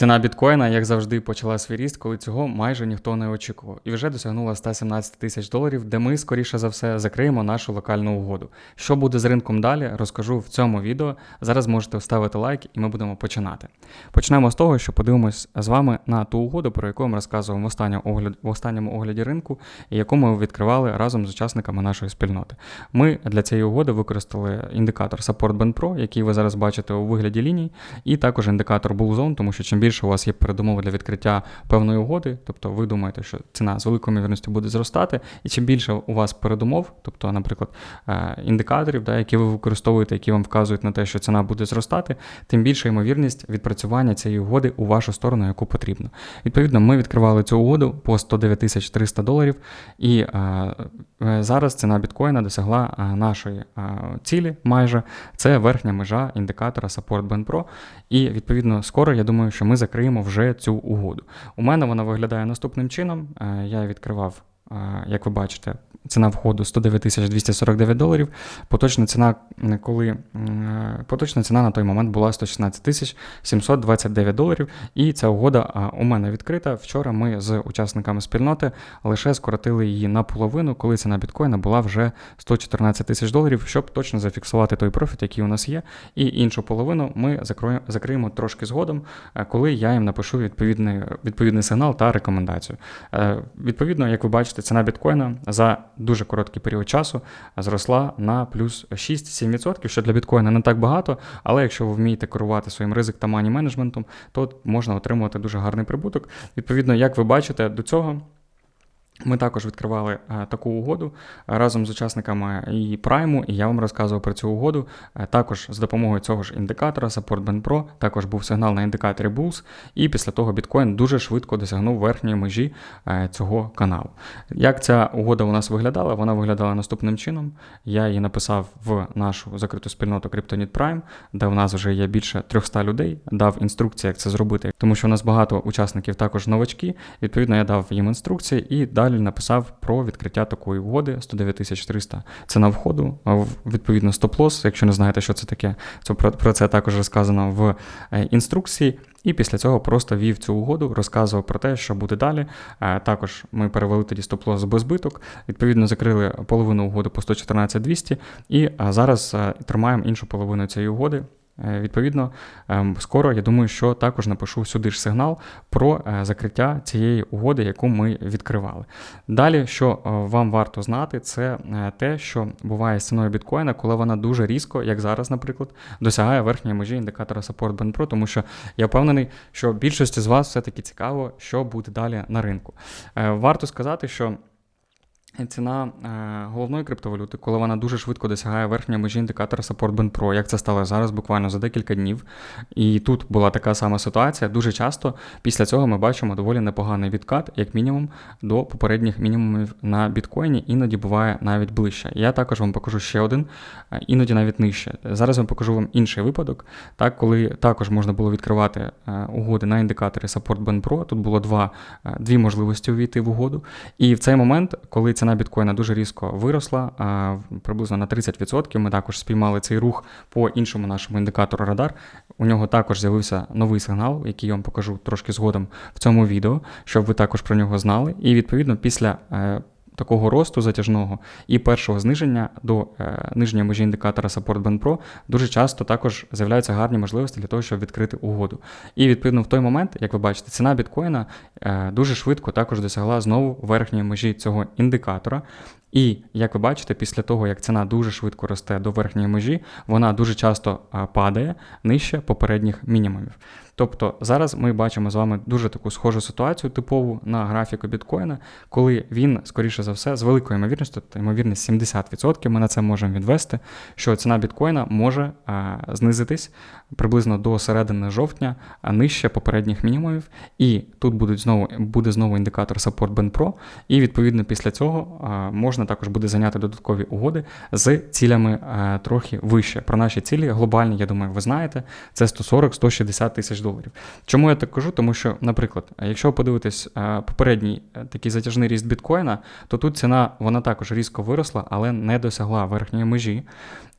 Ціна біткоїна, як завжди, почала свій ріст, коли цього майже ніхто не очікував, і вже досягнула 117 тисяч доларів, де ми, скоріше за все, закриємо нашу локальну угоду. Що буде з ринком далі, розкажу в цьому відео. Зараз можете вставити лайк, і ми будемо починати. Почнемо з того, що подивимось з вами на ту угоду, про яку я вам розказував в останньому огляді, в останньому огляді ринку, і яку ми відкривали разом з учасниками нашої спільноти. Ми для цієї угоди використали індикатор Support Band Pro, який ви зараз бачите у вигляді ліній, і також індикатор Bull Zone, тому що чим більше у вас є передумови для відкриття певної угоди, тобто ви думаєте, що ціна з великою ймовірністю буде зростати, і чим більше у вас передумов, тобто, наприклад, е, індикаторів, да, які ви використовуєте, які вам вказують на те, що ціна буде зростати, тим більша ймовірність відпрацювання цієї угоди у вашу сторону, яку потрібно. Відповідно, ми відкривали цю угоду по 109 300 доларів, і е, е, зараз ціна біткоїна досягла нашої цілі майже. Це верхня межа індикатора Support Band Pro. І відповідно скоро я думаю, що ми закриємо вже цю угоду. У мене вона виглядає наступним чином. Е, Я відкривав, як ви бачите, ціна входу 109 249 доларів. Поточна ціна, коли поточна ціна на той момент була 116 тисяч 729 доларів. І ця угода у мене відкрита. Вчора ми з учасниками спільноти лише скоротили її наполовину, коли ціна біткоїна була вже 114 тисяч доларів, щоб точно зафіксувати той профіт, який у нас є. І іншу половину ми закриємо трошки згодом, е, коли я їм напишу відповідний, відповідний сигнал та рекомендацію. Е, Відповідно, як ви бачите, ціна біткоїна за дуже короткий період часу зросла на плюс 6-7%, що для біткоїна не так багато, але якщо ви вмієте керувати своїм ризик та мані менеджментом, то можна отримувати дуже гарний прибуток. Відповідно, як ви бачите, до цього. Ми також відкривали е, таку угоду е, разом з учасниками і Прайму, і я вам розказував про цю угоду. Е, також з допомогою цього ж індикатора Support Band Pro, також був сигнал на індикаторі Bulls, і після того біткоін дуже швидко досягнув верхньої межі цього каналу. Як ця угода у нас виглядала? Вона виглядала наступним чином. Я її написав в нашу закриту спільноту CryptoNit Prime, де у нас вже є більше 300 людей, дав інструкції, як це зробити, тому що у нас багато учасників також новачки. Відповідно, я дав їм інструкції і далі написав про відкриття такої угоди 109 300 ціна входу, відповідно стоп-лосс, якщо не знаєте, що це таке, це про, це також розказано в е, інструкції. І після цього просто вів цю угоду, розказував про те, що буде далі. Е, Також ми перевели тоді стоп-лосс без збиток, відповідно закрили половину угоди по 114 200 і е, зараз тримаємо іншу половину цієї угоди. Е, Відповідно, ем, скоро я думаю, що також напишу сюди ж сигнал про е, закриття цієї угоди, яку ми відкривали. Далі, що е, вам варто знати, це те, що буває з ціною біткоїна, коли вона дуже різко, як зараз, наприклад, досягає верхньої межі індикатора Support Band Pro, тому що я впевнений, що більшості з вас все-таки цікаво, що буде далі на ринку. Варто сказати, що Ціна е, головної криптовалюти, коли вона дуже швидко досягає верхньої межі індикатора Support Band Pro, як це стало зараз, буквально за декілька днів. І тут була така сама ситуація. Дуже часто після цього ми бачимо доволі непоганий відкат, як мінімум, до попередніх мінімумів на біткоїні, іноді буває навіть ближче. Я також вам покажу ще один, е, іноді навіть нижче. Зараз я покажу вам інший випадок, так, коли також можна було відкривати е, угоди на індикаторі Support Band Pro. Тут було два, дві можливості увійти в угоду. І в цей момент, коли ціна біткоїна дуже різко виросла, приблизно на 30%, ми також спіймали цей рух по іншому нашому індикатору радар. У нього також з'явився новий сигнал, який я вам покажу трошки згодом в цьому відео, щоб ви також про нього знали. І відповідно після. Е, Такого росту затяжного і першого зниження до е, нижньої межі індикатора Support Band Pro дуже часто також з'являються гарні можливості для того, щоб відкрити угоду. І відповідно в той момент, як ви бачите, ціна біткоїна е, дуже швидко також досягла знову верхньої межі цього індикатора. І як ви бачите, після того, як ціна дуже швидко росте до верхньої межі, вона дуже часто а, падає нижче попередніх мінімумів. Тобто зараз ми бачимо з вами дуже таку схожу ситуацію, типову на графіку біткоїна, коли він, скоріше за все, з великою ймовірністю, тобто ймовірність 70%, ми на це можемо відвести, що ціна біткоїна може а, знизитись приблизно до середини жовтня а, нижче попередніх мінімумів. І тут будуть знову, буде знову індикатор Support Band Pro, і відповідно після цього а, можна також буде зайняти додаткові угоди з цілями а, трохи вище. Про наші цілі глобальні, я думаю, ви знаєте, це 140-160 тисяч доларів. Чому я так кажу? Тому що, наприклад, якщо ви подивитесь попередній такий затяжний ріст біткоїна, то тут ціна вона також різко виросла, але не досягла верхньої межі.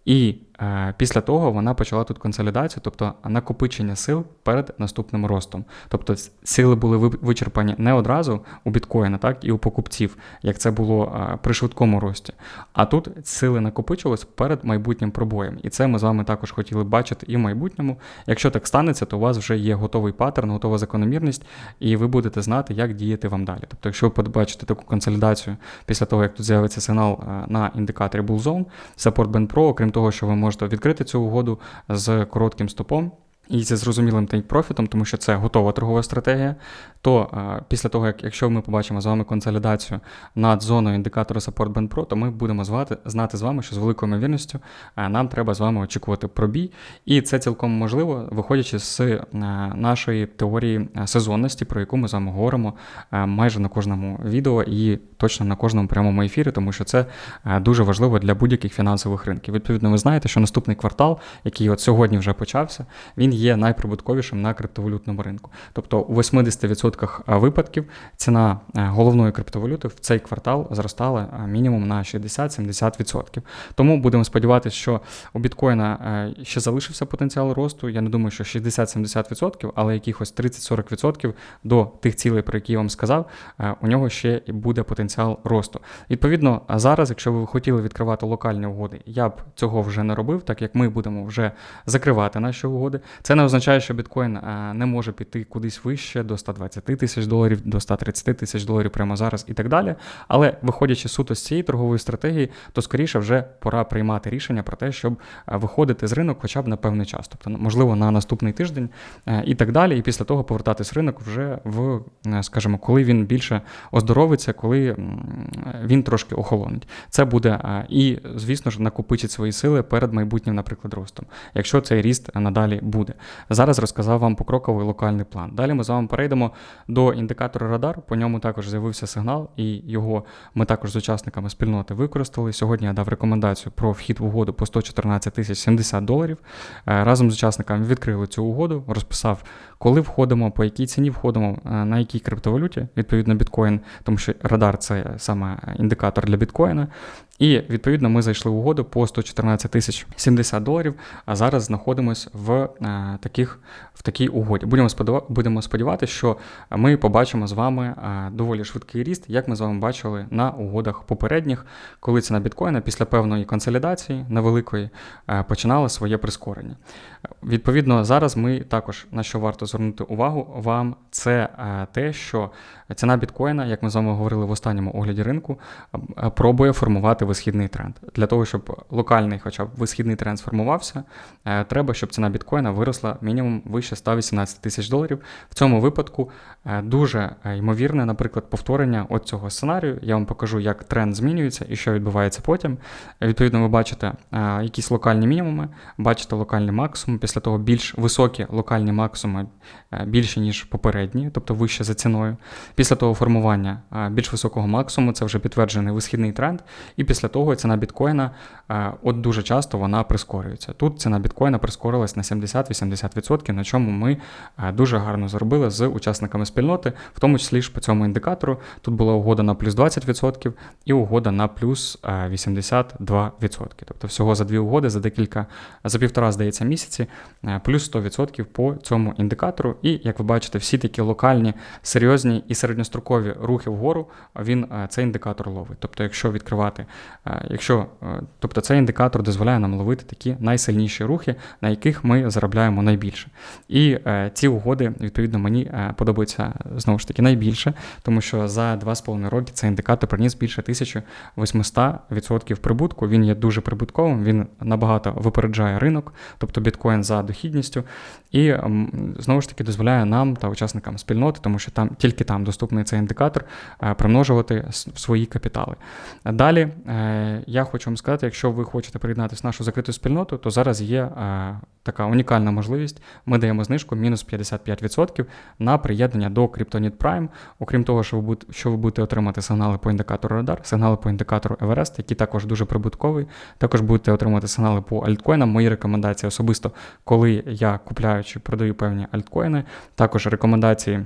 І е, після того вона почала тут консолідацію, тобто накопичення сил перед наступним ростом. Тобто сили були вичерпані не одразу у біткоїна, так і у покупців, як це було е, при швидкому рості. А тут сили накопичились перед майбутнім пробоєм. І це ми з вами також хотіли бачити і в майбутньому. Якщо так станеться, то у вас вже є готовий паттерн, готова закономірність, і ви будете знати, як діяти вам далі. Тобто, якщо ви побачите таку консолідацію після того, як тут з'явиться сигнал е, на індикаторі Bull Zone, Support Band Pro, окрім того, що ви можете відкрити цю угоду з коротким стопом. І зі зрозумілим тейк-профітом, тому що це готова торгова стратегія. То е, після того, як якщо ми побачимо з вами консолідацію над зоною індикатора Support Band Pro, то ми будемо звати, знати з вами, що з великою ймовірністю е, нам треба з вами очікувати пробій. І це цілком можливо, виходячи з е, нашої теорії е, сезонності, про яку ми з вами говоримо е, майже на кожному відео і точно на кожному прямому ефірі, тому що це е, дуже важливо для будь-яких фінансових ринків. Відповідно, ви знаєте, що наступний квартал, який от сьогодні вже почався, він є найприбутковішим на криптовалютному ринку. Тобто у 80% випадків ціна е, головної криптовалюти в цей квартал зростала е, мінімум на 60-70%. Тому будемо сподіватися, що у біткоїна е, ще залишився потенціал росту. Я не думаю, що 60-70%, але якихось 30-40% до тих цілей, про які я вам сказав, е, у нього ще буде потенціал росту. Відповідно, зараз, якщо ви хотіли відкривати локальні угоди, я б цього вже не робив, так як ми будемо вже закривати наші угоди. Це не означає, що біткоін е, не може піти кудись вище до 120 тисяч доларів, до 130 тисяч доларів прямо зараз і так далі. Але виходячи суто з цієї торгової стратегії, то скоріше вже пора приймати рішення про те, щоб е, виходити з ринок хоча б на певний час, тобто можливо на наступний тиждень е, і так далі. І після того повертатись ринок вже в, скажімо, коли він більше оздоровиться, коли він трошки охолонить. Це буде і, звісно ж, накопичить свої сили перед майбутнім, наприклад, ростом, якщо цей ріст надалі буде. Зараз розказав вам покроковий локальний план. Далі ми з вами перейдемо до індикатора радар. По ньому також з'явився сигнал, і його ми також з учасниками спільноти використали. Сьогодні я дав рекомендацію про вхід в угоду по 114 тисяч 70 доларів. Е, Разом з учасниками відкрили цю угоду, розписав, коли входимо, по якій ціні входимо, е, на якій криптовалюті, відповідно біткоін, тому що радар це саме індикатор для біткоїна. І відповідно ми зайшли в угоду по 114 тисяч 70 доларів, а зараз знаходимося в е, таких в такій угоді. Будемо будемо сподіватися, що ми побачимо з вами е, доволі швидкий ріст, як ми з вами бачили на угодах попередніх, коли ціна біткоїна після певної консолідації невеликої е, починала своє прискорення. Відповідно, зараз ми також на що варто звернути увагу вам, це те, що ціна біткоїна, як ми з вами говорили в останньому огляді ринку, пробує формувати висхідний тренд. Для того, щоб локальний, хоча б висхідний тренд сформувався, е, треба, щоб ціна біткоїна виросла мінімум вище 118 тисяч доларів. В цьому випадку е, дуже е, ймовірне, наприклад, повторення от цього сценарію. Я вам покажу, як тренд змінюється і що відбувається потім. Відповідно, ви бачите якісь локальні мінімуми, бачите локальний максимум, після того більш високі локальні максимуми е, більші, ніж попередні, тобто вище за ціною. Після того формування більш високого максимуму це вже підтверджений висхідний тренд. І після того ціна біткоїна, е, от дуже часто вона прискорюється. Тут ціна біткоїна прискорилась на 70-80%, на чому ми е, дуже гарно зробили з учасниками спільноти, в тому числі ж по цьому індикатору. Тут була угода на плюс 20% і угода на плюс е, 82%. Тобто всього за дві угоди, за декілька, за півтора, здається, місяці, е, плюс 100% по цьому індикатору. І як ви бачите, всі такі локальні, серйозні і середньострокові рухи вгору, він е, цей індикатор ловить. Тобто, якщо відкривати, е, якщо, е, тобто цей індикатор дозволяє нам ловити такі найсильніші рухи, на яких ми заробляємо найбільше. І е, ці угоди, відповідно, мені е, подобаються знову ж таки найбільше, тому що за 2,5 роки цей індикатор приніс більше 1800% прибутку. Він є дуже прибутковим, він набагато випереджає ринок, тобто біткоін за дохідністю, і знову ж таки дозволяє нам та учасникам спільноти, тому що там тільки там доступний цей індикатор, е, примножувати свої капітали. Далі е, я хочу вам сказати, якщо ви хочете приєднатися в нашу закриту спільноту, то зараз є е, така унікальна можливість. Ми даємо знижку мінус 55% на приєднання до Kryptonit Prime. Окрім того, що ви будете, що ви будете отримати сигнали по індикатору Радар, сигнали по індикатору Everest, який також дуже прибутковий. Також будете отримати сигнали по альткоїнам. Мої рекомендації особисто, коли я купляю чи продаю певні альткоїни, також рекомендації.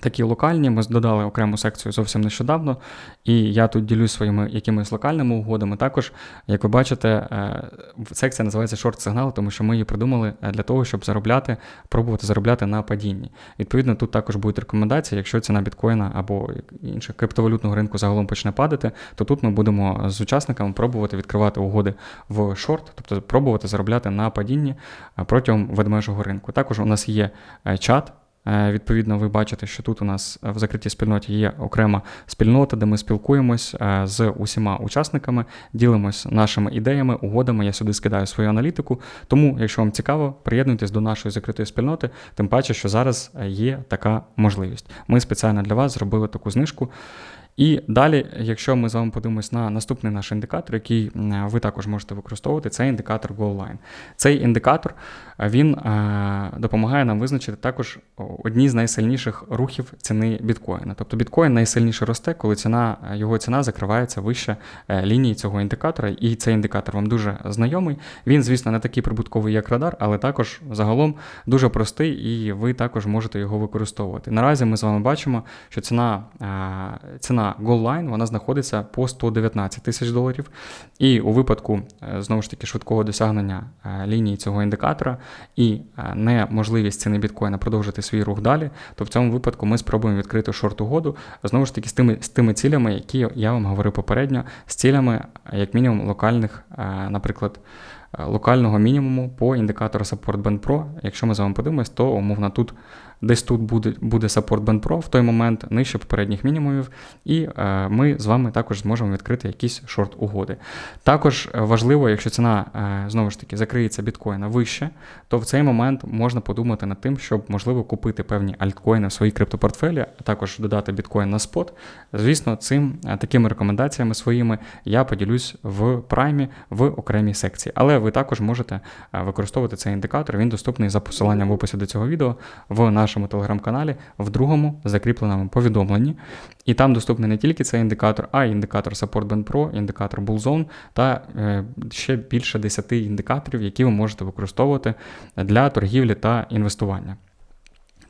Такі локальні, ми додали окрему секцію зовсім нещодавно, і я тут ділюсь своїми якимись локальними угодами. Також, як ви бачите, е, секція називається шорт-сигнал, тому що ми її придумали е, для того, щоб заробляти, пробувати заробляти на падінні. Відповідно, тут також будуть рекомендації, якщо ціна біткоїна або інших криптовалютного ринку загалом почне падати, то тут ми будемо з учасниками пробувати відкривати угоди в шорт, тобто пробувати заробляти на падінні е, протягом ведмежого ринку. Також у нас є чат. Е, відповідно, ви бачите, що тут у нас в закритій спільноті є окрема спільнота, де ми спілкуємось е, з усіма учасниками, ділимось нашими ідеями, угодами. Я сюди скидаю свою аналітику. Тому, якщо вам цікаво, приєднуйтесь до нашої закритої спільноти, тим паче, що зараз є така можливість. Ми спеціально для вас зробили таку знижку. І далі, якщо ми з вами подивимось на наступний наш індикатор, який ви також можете використовувати, це індикатор GoalLine. Цей індикатор він е, допомагає нам визначити також одні з найсильніших рухів ціни біткоїна. Тобто біткоін найсильніше росте, коли ціна, його ціна закривається вище е, лінії цього індикатора, і цей індикатор вам дуже знайомий. Він, звісно, не такий прибутковий, як радар, але також загалом дуже простий, і ви також можете його використовувати. Наразі ми з вами бачимо, що ціна е, ціна на GoalLine вона знаходиться по 119 тисяч доларів. І у випадку, е, знову ж таки, швидкого досягнення е, лінії цього індикатора і е, неможливість ціни біткоїна продовжити свій рух далі, то в цьому випадку ми спробуємо відкрити шорт-угоду, знову ж таки, з тими, з тими цілями, які я вам говорив попередньо, з цілями, як мінімум, локальних, наприклад. Локального мінімуму по індикатору Support Band Pro. Якщо ми з вами подивимось, то умовно тут Десь тут буде буде Support Band Pro в той момент нижче попередніх мінімумів, і е, ми з вами також зможемо відкрити якісь шорт-угоди. Також е, важливо, якщо ціна е, знову ж таки закриється біткоїна вище, то в цей момент можна подумати над тим, щоб можливо купити певні альткоїни в своїй криптопортфелі, а також додати біткоін на спот. Звісно, цим е, такими рекомендаціями своїми я поділюсь в праймі в окремій секції. Але ви також можете е, використовувати цей індикатор. Він доступний за посиланням в описі до цього відео в наш нашому телеграм-каналі в другому закріпленому повідомленні. І там доступний не тільки цей індикатор, а й індикатор Support Band Pro, індикатор Bullzone та е, ще більше 10 індикаторів, які ви можете використовувати для торгівлі та інвестування.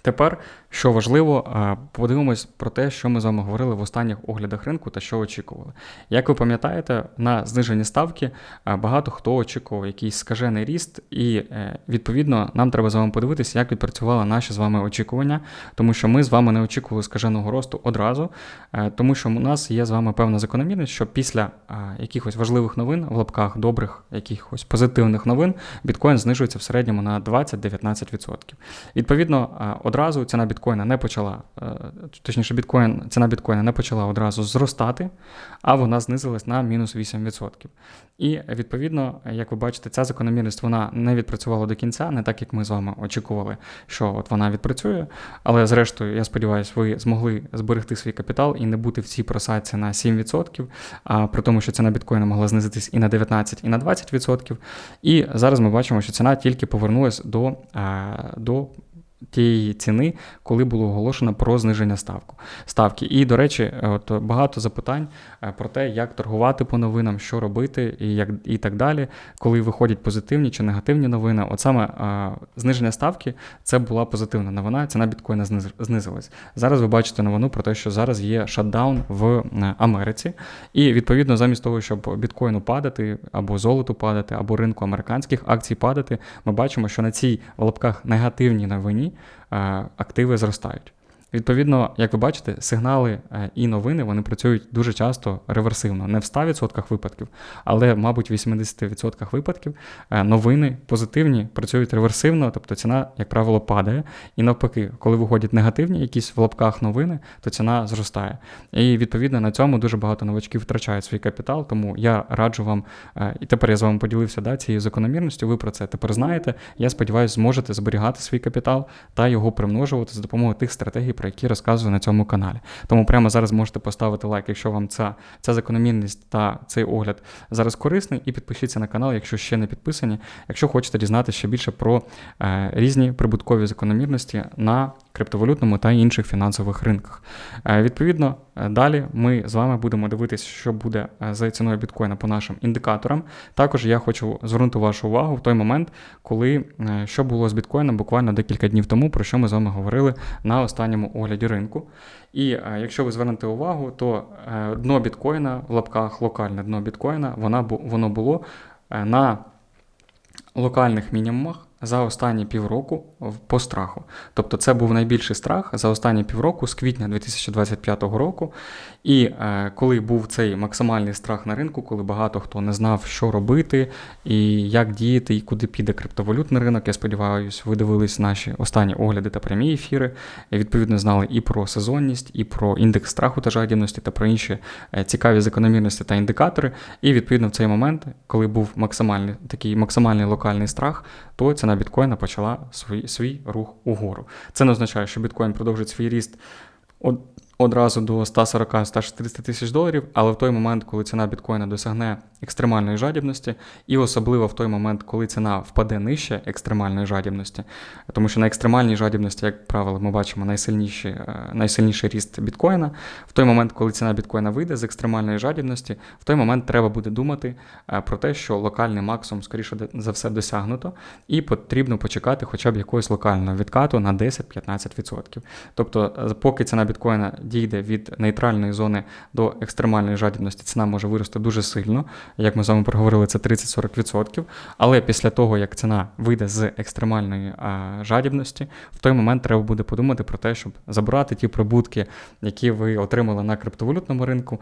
Тепер що важливо, подивимось про те, що ми з вами говорили в останніх оглядах ринку та що очікували. Як ви пам'ятаєте, на знижені ставки багато хто очікував якийсь скажений ріст, і е, відповідно нам треба з вами подивитися, як відпрацювали наші з вами очікування, тому що ми з вами не очікували скаженого росту одразу, е, тому що у нас є з вами певна закономірність, що після якихось важливих новин в лапках добрих, якихось позитивних новин, біткоін знижується в середньому на 20-19%. Відповідно, одразу ціна біткоїна біткоїна не почала, е, точніше, біткоін, ціна біткоїна не почала одразу зростати, а вона знизилась на мінус 8%. І відповідно, як ви бачите, ця закономірність вона не відпрацювала до кінця, не так як ми з вами очікували, що от вона відпрацює. Але зрештою, я сподіваюся, ви змогли зберегти свій капітал і не бути в цій просадці на 7%, а при тому, що ціна біткоїна могла знизитись і на 19%, і на 20%. І зараз ми бачимо, що ціна тільки повернулась до, е, до тієї ціни, коли було оголошено про зниження ставку. ставки. І, до речі, от багато запитань е, про те, як торгувати по новинам, що робити, і як, і так далі, коли виходять позитивні чи негативні новини. От саме а, зниження ставки це була позитивна новина, ціна біткоїна знизилась. Зараз ви бачите новину про те, що зараз є шатдаун в е, Америці. І відповідно, замість того, щоб біткоїну падати, або золоту падати, або ринку американських акцій падати, ми бачимо, що на цій в лапках негативній новині. Е, активи зростають. Відповідно, як ви бачите, сигнали е, і новини вони працюють дуже часто реверсивно, не в 100% випадків, але, мабуть, в 80% випадків е, новини позитивні працюють реверсивно, тобто ціна, як правило, падає. І навпаки, коли виходять негативні якісь в лапках новини, то ціна зростає. І відповідно на цьому дуже багато новачків втрачають свій капітал. Тому я раджу вам, е, і тепер я з вами поділився да, цією закономірністю. Ви про це тепер знаєте. Я сподіваюся, зможете зберігати свій капітал та його примножувати за допомогою тих стратегій про які розказую на цьому каналі. Тому прямо зараз можете поставити лайк, якщо вам ця ця закономірність та цей огляд зараз корисний, і підпишіться на канал, якщо ще не підписані, якщо хочете дізнатися ще більше про е, різні прибуткові закономірності на криптовалютному та інших фінансових ринках. Е, Відповідно, е, далі ми з вами будемо дивитися, що буде е, з ціною біткоїна по нашим індикаторам. Також я хочу звернути вашу увагу в той момент, коли що було з біткоїном буквально декілька днів тому, про що ми з вами говорили на останньому огляді ринку. І якщо ви звернете увагу, то дно біткоїна в лапках локальне дно біткоїна, воно було на локальних мінімумах за останні півроку по страху. Тобто це був найбільший страх за останні півроку з квітня 2025 року. І е, коли був цей максимальний страх на ринку, коли багато хто не знав, що робити і як діяти, і куди піде криптовалютний ринок, я сподіваюся, ви дивились наші останні огляди та прямі ефіри. І відповідно знали і про сезонність, і про індекс страху та жадібності, та про інші е, цікаві закономірності та індикатори. І відповідно в цей момент, коли був максимальний такий максимальний локальний страх, то ціна біткоїна почала свій, свій рух угору. Це не означає, що біткоін продовжить свій ріст одразу до 140-160 тисяч доларів, але в той момент, коли ціна біткоїна досягне екстремальної жадібності, і особливо в той момент, коли ціна впаде нижче екстремальної жадібності, тому що на екстремальній жадібності, як правило, ми бачимо найсильніший, е, найсильніший ріст біткоїна. В той момент, коли ціна біткоїна вийде з екстремальної жадібності, в той момент треба буде думати е, про те, що локальний максимум, скоріше за все, досягнуто, і потрібно почекати хоча б якогось локального відкату на 10-15%. Тобто, е, поки ціна біткоїна дійде від нейтральної зони до екстремальної жадібності, ціна може вирости дуже сильно. Як ми з вами проговорили, це 30-40%. Але після того, як ціна вийде з екстремальної жадібності, в той момент треба буде подумати про те, щоб забрати ті прибутки, які ви отримали на криптовалютному ринку,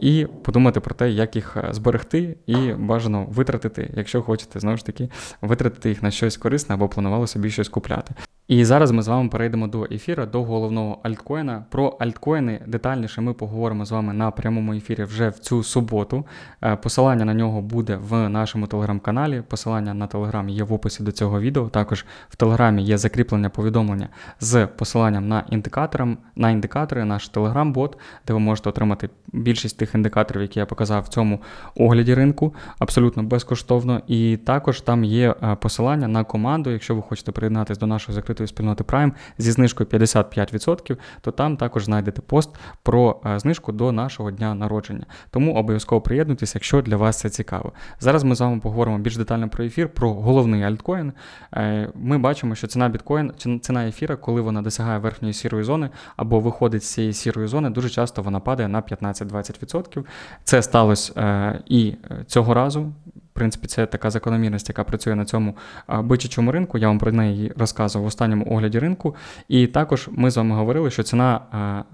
і подумати про те, як їх зберегти і бажано витратити, якщо хочете знову ж таки витратити їх на щось корисне або планували собі щось купляти. І зараз ми з вами перейдемо до ефіра, до головного альткоїна. Про альткоїни детальніше ми поговоримо з вами на прямому ефірі вже в цю суботу. Е, Посилання на нього буде в нашому телеграм-каналі. Посилання на телеграм є в описі до цього відео. Також в телеграмі є закріплене повідомлення з посиланням на індикаторам, на індикатори, наш телеграм-бот, де ви можете отримати більшість тих індикаторів, які я показав в цьому огляді ринку, абсолютно безкоштовно. І також там є е, посилання на команду. Якщо ви хочете приєднатися до нашої закритої спільноти Prime зі знижкою 55%, то там також знайдете пост про е, знижку до нашого дня народження. Тому обов'язково приєднуйтесь, якщо для вас це цікаво. Зараз ми з вами поговоримо більш детально про ефір, про головний альткоін. Е, Ми бачимо, що ціна біткоін, ціна ефіра, коли вона досягає верхньої сірої зони або виходить з цієї сірої зони, дуже часто вона падає на 15-20%. Це сталося е, і цього разу. Принципі, це така закономірність, яка працює на цьому бичачому ринку. Я вам про неї розказував в останньому огляді ринку. І також ми з вами говорили, що ціна,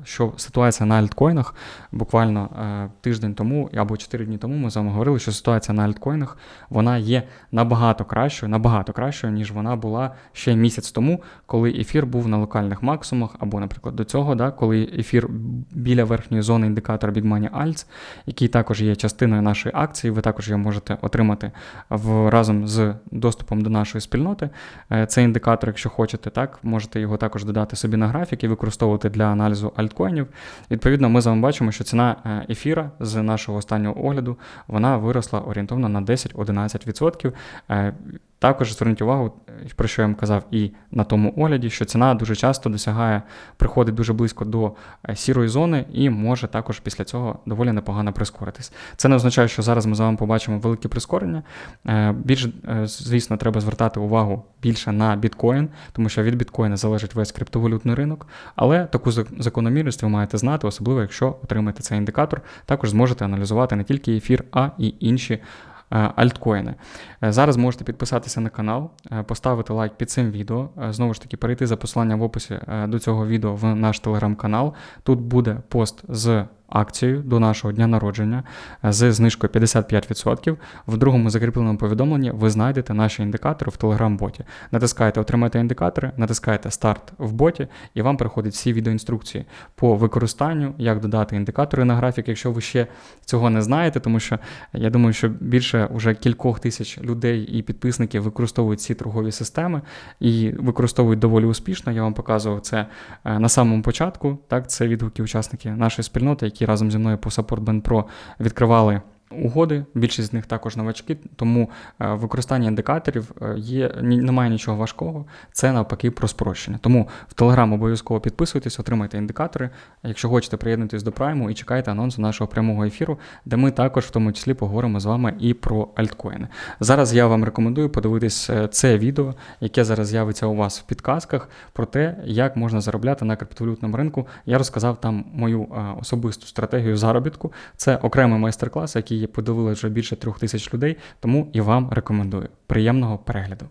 що ситуація на альткоїнах буквально тиждень тому або 4 дні тому ми з вами говорили, що ситуація на альткоїнах вона є набагато кращою, набагато кращою, ніж вона була ще місяць тому, коли ефір був на локальних максимумах, або, наприклад, до цього, да, коли ефір біля верхньої зони індикатора Big Money Alts, який також є частиною нашої акції, ви також його можете отримати в, разом з доступом до нашої спільноти. Е, Цей індикатор, якщо хочете, так, можете його також додати собі на графік і використовувати для аналізу альткоїнів. Відповідно, ми з вами бачимо, що ціна е, ефіра з нашого останнього огляду вона виросла орієнтовно на 10-11%. Також зверніть увагу, про що я вам казав і на тому огляді, що ціна дуже часто досягає, приходить дуже близько до е, сірої зони і може також після цього доволі непогано прискоритись. Це не означає, що зараз ми з вами побачимо велике прискорення. Е, Більш, е, звісно, треба звертати увагу більше на біткоін, тому що від біткоїна залежить весь криптовалютний ринок. Але таку закономірність ви маєте знати, особливо якщо отримаєте цей індикатор, також зможете аналізувати не тільки ефір, а і інші. Е, Альткоїни. Е, Зараз можете підписатися на канал, е, поставити лайк під цим відео. Знову ж таки, перейти за посиланням в описі до цього відео в наш телеграм-канал. Тут буде пост з акцією до нашого дня народження е, з знижкою 55%. В другому закріпленому повідомленні ви знайдете наші індикатори в Telegram-боті. Натискаєте Отримати індикатори, натискаєте Старт в боті, і вам приходять всі відеоінструкції по використанню, як додати індикатори на графік, якщо ви ще цього не знаєте, тому що я думаю, що більше вже кількох тисяч людей і підписників використовують ці торгові системи і використовують доволі успішно. Я вам показував це е, на самому початку. Так, це відгуки учасники нашої спільноти, які разом зі мною по Support Band Pro відкривали угоди. Більшість з них також новачки, тому е, використання індикаторів е, є немає нічого важкого. Це навпаки про спрощення. Тому в Телеграм обов'язково підписуйтесь, отримайте індикатори. Якщо хочете, приєднуйтесь до Прайму і чекайте анонсу нашого прямого ефіру, де ми також в тому числі поговоримо з вами і про альткоїни. Зараз я вам рекомендую подивитись е, це відео, яке зараз з'явиться у вас в підказках, про те, як можна заробляти на криптовалютному ринку. Я розказав там мою особисту стратегію заробітку. Це окремий майстер-клас, який подивили вже більше трьох тисяч людей, тому і вам рекомендую. Приємного перегляду.